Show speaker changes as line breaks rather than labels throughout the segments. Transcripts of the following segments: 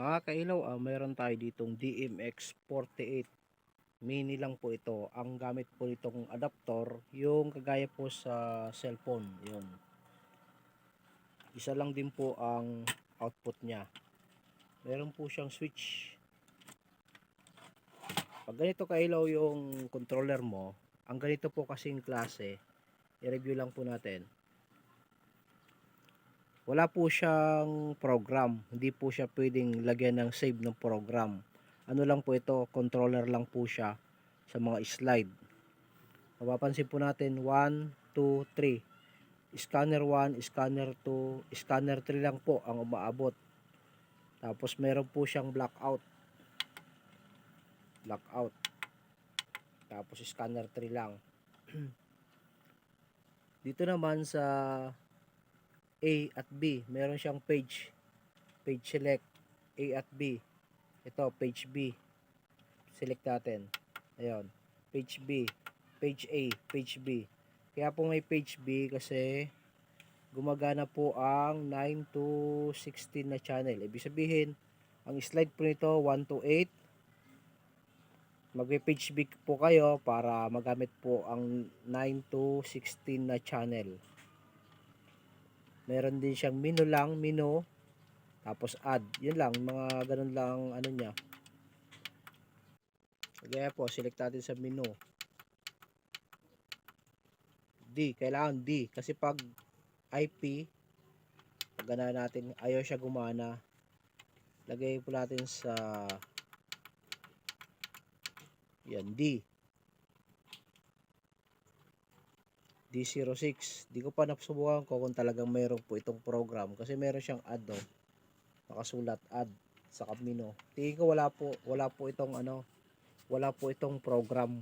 Mga kailaw, ah, mayroon tayo ditong DMX48. Mini lang po ito. Ang gamit po nitong adapter, yung kagaya po sa cellphone. Yun. Isa lang din po ang output niya. Meron po siyang switch. Pag ganito kailaw yung controller mo, ang ganito po kasing klase, i-review lang po natin wala po siyang program. Hindi po siya pwedeng lagyan ng save ng program. Ano lang po ito, controller lang po siya sa mga slide. Mapapansin po natin 1, 2, 3. Scanner 1, scanner 2, scanner 3 lang po ang umaabot. Tapos meron po siyang blackout. Blackout. Tapos scanner 3 lang. Dito naman sa A at B. Meron siyang page. Page select. A at B. Ito, page B. Select natin. Ayun. Page B. Page A. Page B. Kaya po may page B kasi gumagana po ang 9 to 16 na channel. Ibig sabihin, ang slide po nito 1 to 8. Magpe-page B po kayo para magamit po ang 9 to 16 na channel. Meron din siyang menu lang, menu. Tapos add. Yun lang, mga ganun lang ano niya. Kaya po, select natin sa menu. D, kailangan D. Kasi pag IP, pag natin, ayaw siya gumana. Lagay po natin sa yan, D. D06. Di ko pa nasubukan ko kung talagang mayroon po itong program kasi meron siyang add oh. Nakasulat add sa Camino. Tingin ko wala po wala po itong ano wala po itong program.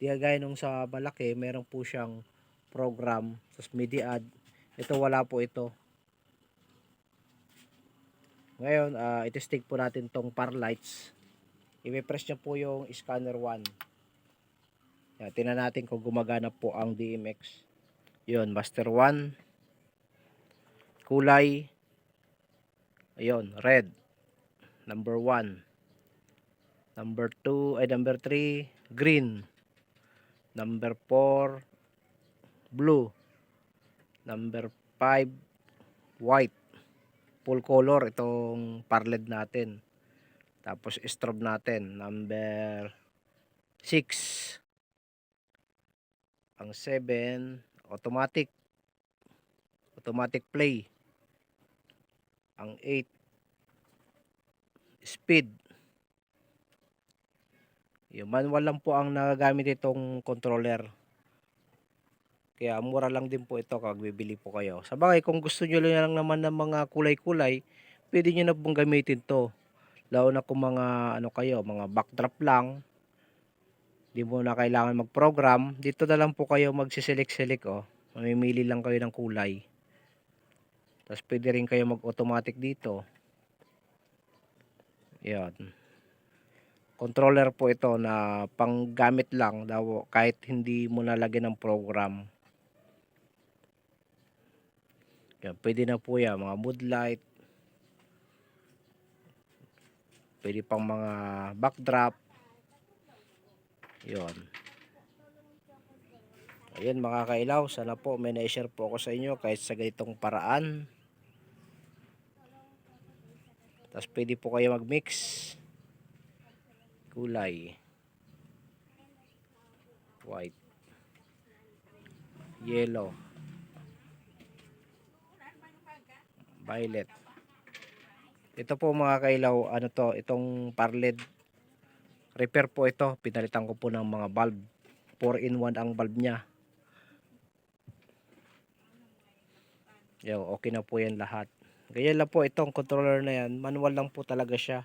Di gaya nung sa malaki, meron po siyang program sa MIDI add. Ito wala po ito. Ngayon, uh, itestig po natin tong par lights. I-press nyo po yung scanner 1. Yan, tingnan natin kung gumagana po ang DMX. Yun, master 1. Kulay. Ayun, red. Number 1. Number 2, ay number 3, green. Number 4, blue. Number 5, white. Full color itong parled natin. Tapos strobe natin. Number 6 ang 7 automatic. Automatic play. Ang 8 speed. Yung manual lang po ang nagagamit itong controller. Kaya mura lang din po ito kag bibili po kayo. Sa bagay kung gusto nyo lang naman ng mga kulay-kulay pwede nyo na pong gamitin to. Lalo na kung mga ano kayo mga backdrop lang Di mo na kailangan mag-program. Dito na lang po kayo magsiselect-select oh. Mamimili lang kayo ng kulay. Tapos pwede rin kayo mag-automatic dito. Yan. Controller po ito na panggamit lang daw kahit hindi mo nalagyan ng program. Yan, pwede na po yan. Mga mood light. Pwede pang mga backdrop. Yun. Ayan mga kailaw, sana po may na-share po ako sa inyo kahit sa ganitong paraan. Tapos pwede po kayo mag-mix. Kulay. White. Yellow. Violet. Ito po mga kailaw, ano to, itong parled repair po ito. Pinalitan ko po ng mga valve. 4 in 1 ang valve nya Yo, okay na po yan lahat. Ganyan lang po itong controller na yan. Manual lang po talaga siya.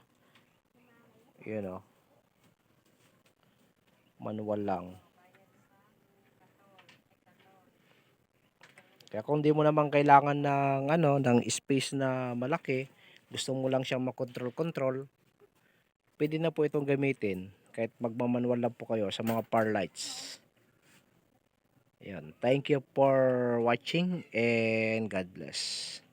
O oh. manual lang. Kaya kung di mo naman kailangan ng ano ng space na malaki gusto mo lang siyang makontrol control pwede na po itong gamitin kahit magmamanual lang po kayo sa mga par lights. Yan. Thank you for watching and God bless.